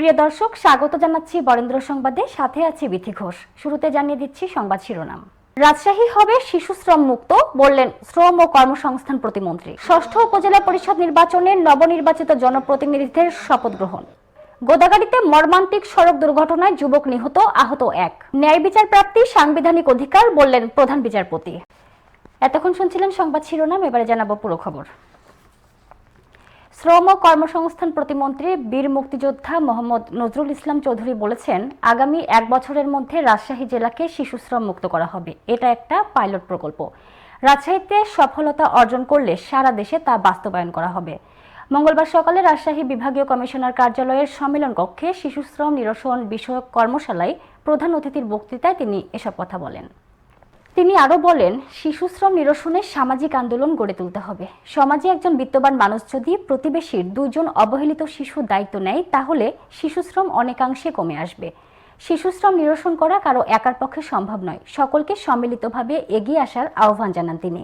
প্রিয় দর্শক, স্বাগত জানাচ্ছি বরেন্দ্র সংবাদে। সাথে আছে বিথি ঘোষ। শুরুতে জানিয়ে দিচ্ছি সংবাদ শিরোনাম। রাজশাহী হবে শিশু শ্রম মুক্ত, বললেন শ্রম ও কর্মসংস্থান প্রতিমন্ত্রী। ষষ্ঠ উপজেলা পরিষদ নির্বাচনে নবনির্বাচিত জনপ্রতিনিধিদের শপথ গ্রহণ। গোদাগাড়িতে মর্মান্তিক সড়ক দুর্ঘটনায় যুবক নিহত, আহত এক। ন্যায় বিচার প্রাপ্তি, সাংবিধানিক অধিকার, বললেন প্রধান বিচারপতি। এতক্ষণ শুনছিলেন সংবাদ শিরোনাম, এবারে জানাব পুরো খবর। শ্রম ও কর্মসংস্থান প্রতিমন্ত্রী বীর মুক্তিযোদ্ধা মোহাম্মদ নজরুল ইসলাম চৌধুরী বলেছেন, আগামী এক বছরের মধ্যে রাজশাহী জেলাকে শিশু শ্রম মুক্ত করা হবে। এটা একটা পাইলট প্রকল্প। রাজশাহীতে সফলতা অর্জন করলে সারা দেশে তা বাস্তবায়ন করা হবে। মঙ্গলবার সকালে রাজশাহী বিভাগীয় কমিশনার কার্যালয়ের সম্মেলন কক্ষে শিশু শ্রম নিরসন বিষয়ক কর্মশালায় প্রধান অতিথির বক্তৃতায় তিনি এসব কথা বলেন। তিনি আরও বলেন শিশু শ্রম নিরসনে সামাজিক আন্দোলন গড়ে তুলতে হবে। সমাজে একজন বিত্তবান মানুষ যদি প্রতিবেশীর দুজন অবহেলিত শিশুর দায়িত্ব নেয়, তাহলে শিশুশ্রম অনেকাংশে কমে আসবে। শিশুশ্রম নিরসন করা কারও একার পক্ষে সম্ভব নয়। সকলকে সম্মিলিতভাবে এগিয়ে আসার আহ্বান জানান তিনি।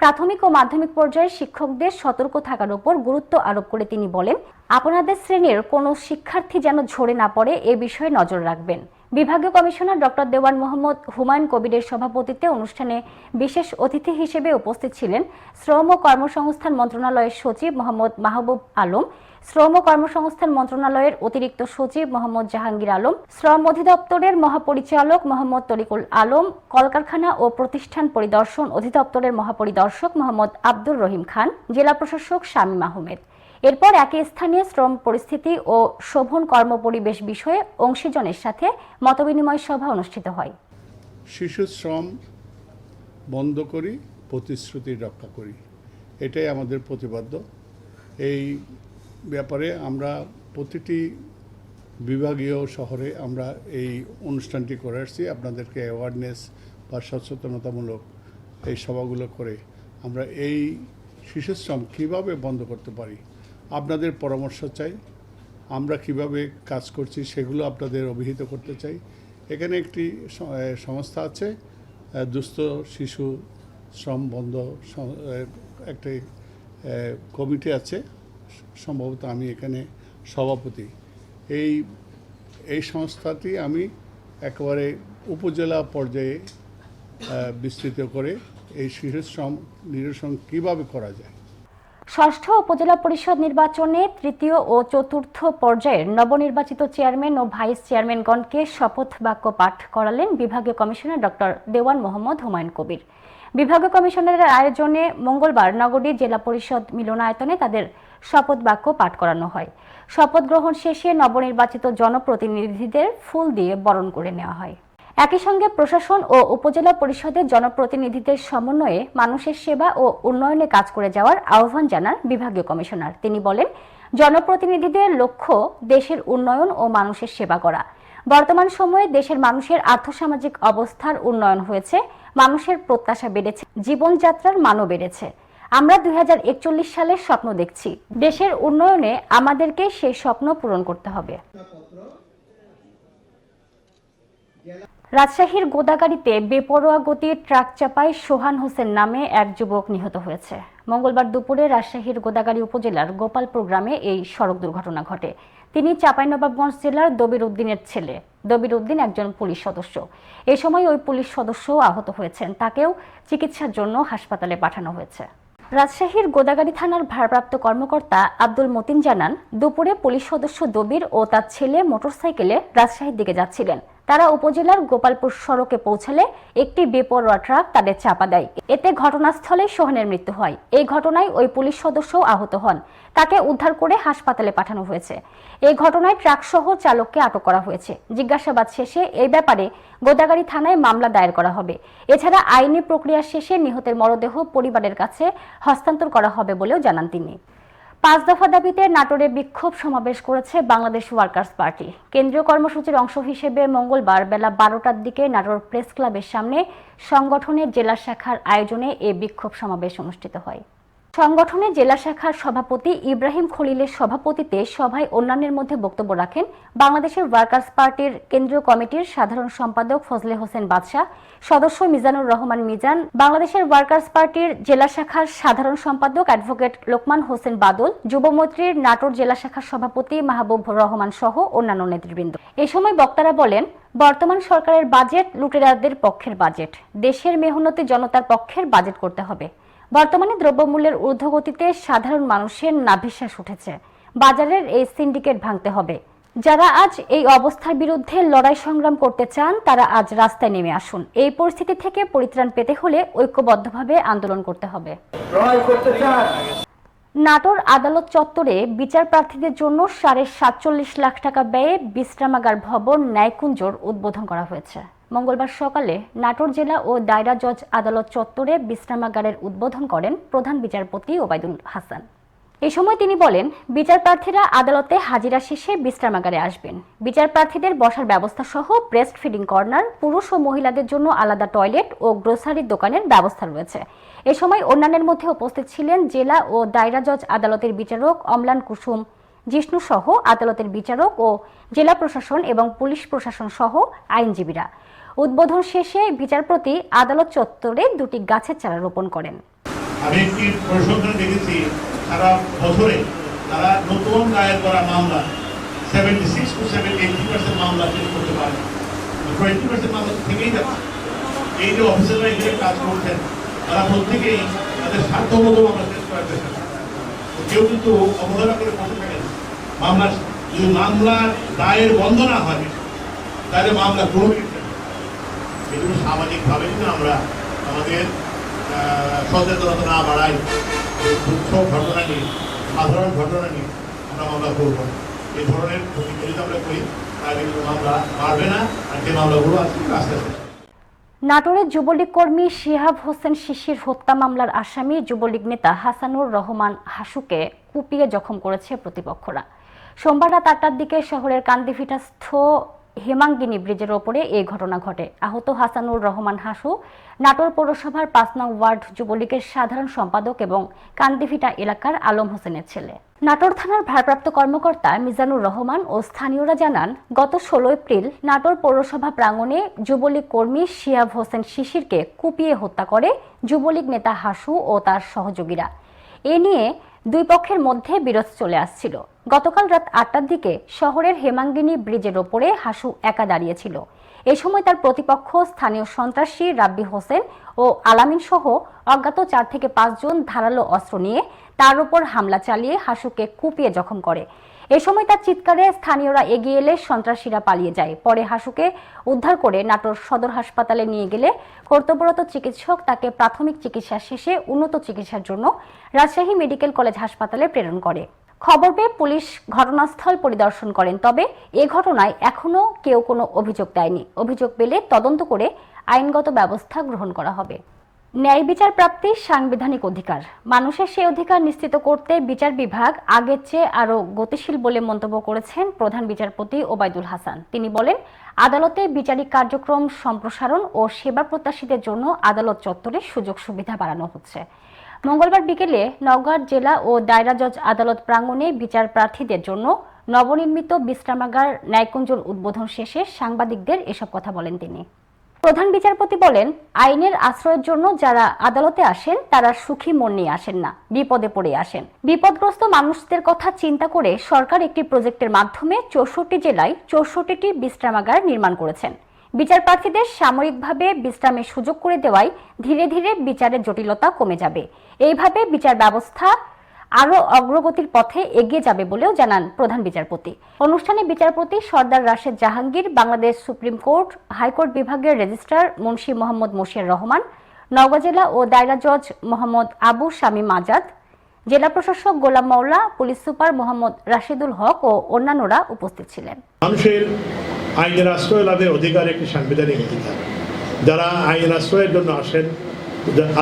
প্রাথমিক ও মাধ্যমিক পর্যায়ের শিক্ষকদের সতর্ক থাকার উপর গুরুত্ব আরোপ করে তিনি বলেন, আপনাদের শ্রেণির কোনো শিক্ষার্থী যেন ঝরে না পড়ে, এ বিষয়ে নজর রাখবেন। বিভাগীয় কমিশনার ডক্টর দেওয়ান মোহাম্মদ হুমায়ুন কবিরের সভাপতিত্বে অনুষ্ঠানে বিশেষ অতিথি হিসেবে উপস্থিত ছিলেন শ্রম ও কর্মসংস্থান মন্ত্রণালয়ের সচিব মোহাম্মদ মাহবুব আলম, শ্রম ও কর্মসংস্থান মন্ত্রণালয়ের অতিরিক্ত সচিব মোহাম্মদ জাহাঙ্গীর আলম, শ্রম অধিদপ্তরের মহাপরিচালক মোহাম্মদ তরিকুল আলম, কলকারখানা ও প্রতিষ্ঠান পরিদর্শন অধিদপ্তরের মহাপরিদর্শক মোহাম্মদ আব্দুর রহিম খান, জেলা প্রশাসক শামীম আহমেদ। এরপর একই স্থানে শ্রম পরিস্থিতি ও শোভন কর্মপরিবেশ বিষয়ে অংশীজনের সাথে মতবিনিময় সভা অনুষ্ঠিত হয়। শিশু শ্রম বন্ধ করি, প্রতিশ্রুতি রক্ষা করি। এটাই আমাদের প্রতিপাদ্য এই ব্যাপারে আমরা প্রতিটি বিভাগীয় শহরে আমরা এই অনুষ্ঠানটি করে আসছি। আপনাদেরকে অ্যাওয়ারনেস বা সচেতনতামূলক এই সভাগুলো করে আমরা এই শিশু শ্রম কীভাবে বন্ধ করতে পারি আপনাদের পরামর্শ চাই, আমরা কীভাবে কাজ করছি সেগুলো আপনাদের অভিহিত করতে চাই। এখানে একটি সংস্থা আছে দুস্থ শিশু শ্রম বন্ধ একটি কমিটি আছে, সম্ভবত আমি এখানে সভাপতি। এই এই সংস্থাটি আমি একেবারে উপজেলা পর্যায়ে বিস্তৃত করে এই শিশু শ্রম নিরসন কীভাবে করা যায় ষষ্ঠ উপজেলা পরিষদ নির্বাচনে তৃতীয় ও চতুর্থ পর্যায়ের নবনির্বাচিত চেয়ারম্যান ও ভাইস চেয়ারম্যানগণকে শপথ বাক্য পাঠ করালেন বিভাগীয় কমিশনার ডক্টর দেওয়ান মোহাম্মদ হুমায়ুন কবির। বিভাগীয় কমিশনারের আয়োজনে মঙ্গলবার নগরীর জেলা পরিষদ মিলনায়তনে তাদের শপথ বাক্য পাঠ করানো হয়। শপথ গ্রহণ শেষে নবনির্বাচিত জনপ্রতিনিধিদের ফুল দিয়ে বরণ করে নেওয়া হয়। একই সঙ্গে প্রশাসন ও উপজেলা পরিষদের জনপ্রতিনিধিদের সমন্বয়ে মানুষের সেবা ও উন্নয়নে কাজ করে যাওয়ার আহ্বান জানান বিভাগীয় কমিশনার। তিনি বলেন, জনপ্রতিনিধিদের লক্ষ্য দেশের উন্নয়ন ও মানুষের সেবা করা। বর্তমান সময়ে দেশের মানুষের আর্থসামাজিক অবস্থার উন্নয়ন হয়েছে, মানুষের প্রত্যাশা বেড়েছে, জীবনযাত্রার মানও বেড়েছে। আমরা দুই হাজার একচল্লিশ সালের স্বপ্ন দেখছি। দেশের উন্নয়নে আমাদেরকে সেই স্বপ্ন পূরণ করতে হবে। রাজশাহীর গোদাগাড়িতে বেপরোয়া গতির ট্রাক চাপায় সোহান হোসেন নামে এক যুবক নিহত হয়েছে। মঙ্গলবার দুপুরে রাজশাহীর গোদাগাড়ি উপজেলার গোপালপুর গ্রামে এই সড়ক দুর্ঘটনা ঘটে। তিনি চাঁপাইনবাবগঞ্জ জেলার দবির উদ্দিনের ছেলে। দবির উদ্দিন একজন পুলিশ সদস্য। এ সময় ওই পুলিশ সদস্যও আহত হয়েছেন। তাকেও চিকিৎসার জন্য হাসপাতালে পাঠানো হয়েছে। রাজশাহীর গোদাগাড়ি থানার ভারপ্রাপ্ত কর্মকর্তা আব্দুল মতিন জানান, দুপুরে পুলিশ সদস্য দবির ও তার ছেলে মোটরসাইকেলে রাজশাহীর দিকে যাচ্ছিলেন। তারা উপজেলার গোপালপুর সড়কে পৌঁছালে একটি বেপরোয়া ট্রাক তাদের চাপা দেয়। এতে ঘটনাস্থলে সোহানের মৃত্যু হয়। এই ঘটনায় ওই পুলিশ সদস্যও আহত হন। তাকে উদ্ধার করে হাসপাতালে পাঠানো হয়েছে। এই ঘটনায় ট্রাক সহ চালককে আটক করা হয়েছে। জিজ্ঞাসাবাদ শেষে এই ব্যাপারে গোদাগাড়ি থানায় মামলা দায়ের করা হবে। এছাড়া আইনি প্রক্রিয়া শেষে নিহতের মরদেহ পরিবারের কাছে হস্তান্তর করা হবে বলেও জানান তিনি। পাঁচ দফা দাবিতে নাটোরে বিক্ষোভ সমাবেশ করেছে বাংলাদেশ ওয়ার্কার্স পার্টি। কেন্দ্রীয় কর্মসূচির অংশ হিসেবে মঙ্গলবার বেলা বারোটার দিকে নাটোর প্রেস ক্লাবের সামনে সংগঠনের জেলা শাখার আয়োজনে এ বিক্ষোভ সমাবেশ অনুষ্ঠিত হয়। সংগঠনের জেলা শাখার সভাপতি ইব্রাহিম খলিলের সভাপতিতে সভায় অন্যান্যের মধ্যে বক্তব্য রাখেন বাংলাদেশের ওয়ার্কার্স পার্টির কেন্দ্রীয় কমিটির সাধারণ সম্পাদক ফজলে হোসেন বাদশাহ, সদস্য মিজানুর রহমান মিজান, বাংলাদেশের ওয়ার্কার্স পার্টির জেলা শাখার সাধারণ সম্পাদক অ্যাডভোকেট লোকমান হোসেন বাদল যুবমৈত্রীর নাটোর জেলা শাখার সভাপতি মাহবুব রহমান সহ অন্যান্য নেতৃবৃন্দ। এ সময় বক্তারা বলেন, বর্তমান সরকারের বাজেট লুটেরাদের পক্ষের বাজেট, দেশের মেহনতি জনতার পক্ষের বাজেট করতে হবে। বর্তমানে দ্রব্যমূল্যের ঊর্ধ্বগতিতে সাধারণ মানুষের নাভিশ্বাস উঠেছে। বাজারের এই সিন্ডিকেট ভাঙতে হবে। যারা আজ এই অবস্থার বিরুদ্ধে লড়াই সংগ্রাম করতে চান তারা আজ রাস্তায় নেমে আসুন। এই পরিস্থিতি থেকে পরিত্রাণ পেতে হলে ঐক্যবদ্ধভাবে আন্দোলন করতে হবে। নাটোর আদালত চত্বরে বিচার প্রার্থীদের জন্য সাড়ে সাতচল্লিশ লাখ টাকা ব্যয়ে বিশ্রামাগার ভবন ন্যায়কুঞ্জর উদ্বোধন করা হয়েছে। মঙ্গলবার সকালে নাটোর জেলা ও দায়রা জজ আদালত চত্বরে বিশ্রামাগারের উদ্বোধন করেন প্রধান বিচারপতি ওবায়দুল হাসান। এ সময় তিনি বলেন বিচার প্রার্থীরা আদালতে হাজিরা শেষে বিশ্রামাগারে আসবেন। বিচার প্রার্থীদের বসার ব্যবস্থা সহ ব্রেস্ট ফিডিং কর্নার, পুরুষ ও মহিলাদের জন্য আলাদা টয়লেট ও গ্রোসারির দোকানের ব্যবস্থা রয়েছে। এ সময় অন্যান্যের মধ্যে উপস্থিত ছিলেন জেলা ও দায়রা জজ আদালতের বিচারক অমলান কুসুম, জিষ্ণু সহ আদালতের বিচারক ও জেলা প্রশাসন এবং পুলিশ প্রশাসন সহ আইনজীবীরা। উদ্বোধন শেষে বিচারপতি আদালত চত্বরে দুটি গাছের চারা রোপণ করেন। আমি একটি পরিসংখ্যান দেখেছি, সারা বছরে তারা নতুন দায়ের করা মামলা seventy six two seven eighty percent মামলা করতে পারে। টোয়েন্টি পার্সেন্ট মামলা থেকেই যাচ্ছে। এই যে অফিসাররা এখানে কাজ করছেন, তারা প্রত্যেকেই তাদের মামলা করার চেষ্টা কেউ কিন্তু অবহেলা করে বসে থাকেন। মামলা যদি মামলা দায়ের বন্ধ না হয়, তাহলে মামলা গ্রহণ এগুলো সামাজিকভাবে যদি আমরা আমাদের সচেতনতা না বাড়াই তুচ্ছ ঘটনা নিয়ে, সাধারণ ঘটনা নিয়ে আমরা মামলা করব। এই ধরনের প্রতিক্রিয়া আমরা করি, তাহলে মামলা বাড়বে না, আর যে মামলাগুলো আছে আস্তে আস্তে নাটোরের যুবলীগ কর্মী শিহাব হোসেন শিশির হত্যা মামলার আসামি যুবলীগ নেতা হাসানুর রহমান হাসুকে কুপিয়ে জখম করেছে প্রতিপক্ষরা সোমবার রাত আটটার দিকে শহরের কান্দিভিটাস্থ হেমাঙ্গিনী ব্রিজের ওপরে এই ঘটনা ঘটে। আহত হাসানুর রহমান হাসু, নাটোর পৌরসভার পাঁচ নং ওয়ার্ড যুবলীগের সাধারণ সম্পাদক এবং কান্দিভিটা এলাকার আলম হোসেনের ছেলে। নাটোর থানার ভারপ্রাপ্ত কর্মকর্তা মিজানুর রহমান ও স্থানীয়রা জানান, গত ষোলো এপ্রিল নাটোর পৌরসভা প্রাঙ্গণে যুবলীগ কর্মী শিয়াব হোসেন শিশিরকে কুপিয়ে হত্যা করে যুবলীগ নেতা হাসু ও তার সহযোগীরা। এ নিয়ে দুই পক্ষের মধ্যে বিরোধ চলে আসছিল। গতকাল রাত আটটার দিকে শহরের হেমাঙ্গিনী ব্রিজের ওপরে হাসু একা দাঁড়িয়েছিল। এ সময় তার প্রতিপক্ষ, স্থানীয় সন্ত্রাসী রাব্বি হোসেন ও আলামিন সহ অজ্ঞাত চার থেকে পাঁচজন ধারালো অস্ত্র নিয়ে তার উপর হামলা চালিয়ে হাসুকে কুপিয়ে জখম করে। এ সময় তার চিৎকারে স্থানীয়রা এগিয়ে এলে সন্ত্রাসীরা পালিয়ে যায়। পরে হাসুকে উদ্ধার করে নাটোর সদর হাসপাতালে নিয়ে গেলে কর্তব্যরত চিকিৎসক তাকে প্রাথমিক চিকিৎসা শেষে উন্নত চিকিৎসার জন্য রাজশাহী মেডিকেল কলেজ হাসপাতালে প্রেরণ করে। খবর পেয়ে পুলিশ ঘটনাস্থল পরিদর্শন করেন, তবে এ ঘটনায় এখনও কেউ কোনো অভিযোগ দেয়নি। অভিযোগ পেলে তদন্ত করে আইনগত ব্যবস্থা গ্রহণ করা হবে। ন্যায় বিচার প্রাপ্তি সাংবিধানিক অধিকার। মানুষের সেই অধিকার নিশ্চিত করতে বিচার বিভাগ আগের চেয়ে আরও গতিশীল বলে মন্তব্য করেছেন প্রধান বিচারপতি ওবায়দুল হাসান। তিনি বলেন, আদালতে বিচারিক কার্যক্রম সম্প্রসারণ ও সেবা প্রত্যাশীদের জন্য আদালত চত্বরে সুযোগ সুবিধা বাড়ানো হচ্ছে। মঙ্গলবার বিকেলে নওগাঁ জেলা ও দায়রা জজ আদালত প্রাঙ্গণে বিচার প্রার্থীদের জন্য নবনির্মিত বিশ্রামাগার ন্যায়কুঞ্জর উদ্বোধন শেষে সাংবাদিকদের এসব কথা বলেন তিনি। প্রধান বিচারপতি বলেন, আইনের আশ্রয়ের জন্য যারা আদালতে আসেন, তারা সুখী মন নিয়ে আসেন না, বিপদে পড়ে আসেন। বিপদগ্রস্ত মানুষদের কথা চিন্তা করে সরকার একটি প্রজেক্টের মাধ্যমে চৌষট্টি জেলায় চৌষট্টিটি বিশ্রামাগার নির্মাণ করেছেন। বিচার প্রার্থীদের সাময়িকভাবে বিশ্রামের সুযোগ করে দেওয়ায় ধীরে ধীরে বিচারের জটিলতা কমে যাবে। এইভাবে বিচার ব্যবস্থা আরও অগ্রগতির পথে এগিয়ে যাবে বলেও জানান প্রধান বিচারপতি। অনুষ্ঠানে বিচারপতি Sardar Rashed Jahangir, Bangladesh supreme court, high court বিভাগের রেজিস্ট্রার মুন্সি মোহাম্মদ মশির রহমান, নওগাঁ জেলা ও দায়রা জজ মোহাম্মদ আবু শামীম আজাদ, জেলা প্রশাসক গোলাম মাওলা, পুলিশ সুপার মোহাম্মদ রাশিদুল হক ও অন্যান্যরা উপস্থিত ছিলেন। মানুষের আইনের আশ্রয় লাভের অধিকার একটি সাংবিধানিক অধিকার। যারা আইন আশ্রয়ের জন্য আসেন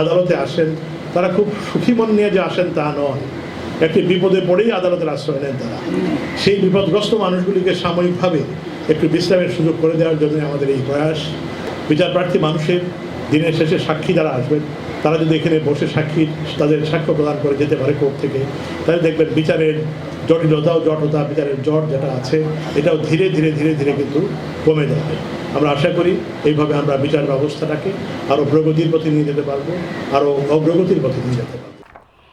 আদালতে আসেন, তারা খুব সুখী মন নিয়ে যে আসেন তা নয়। একটি বিপদে পড়েই আদালতের আশ্রয় নেন তারা। সেই বিপদগ্রস্ত মানুষগুলিকে সাময়িকভাবে একটু বিশ্রামের সুযোগ করে দেওয়ার জন্য আমাদের এই প্রয়াস। বিচার প্রার্থী মানুষের দিনের শেষে সাক্ষী যারা আসবেন, তারা যদি এখানে বসে সাক্ষী, তাদের সাক্ষ্য প্রদান করে যেতে পারে কোর্ট থেকে, তাহলে দেখবেন বিচারের জটিলতা ও জটতা, বিচারের জট যেটা আছে, এটাও ধীরে ধীরে ধীরে ধীরে কিন্তু কমে যাবে। আমরা আশা করি এইভাবে আমরা বিচার ব্যবস্থাটাকে আরও প্রগতির পথে নিয়ে যেতে পারব, আরও অগ্রগতির পথে নিয়ে যেতে পারব।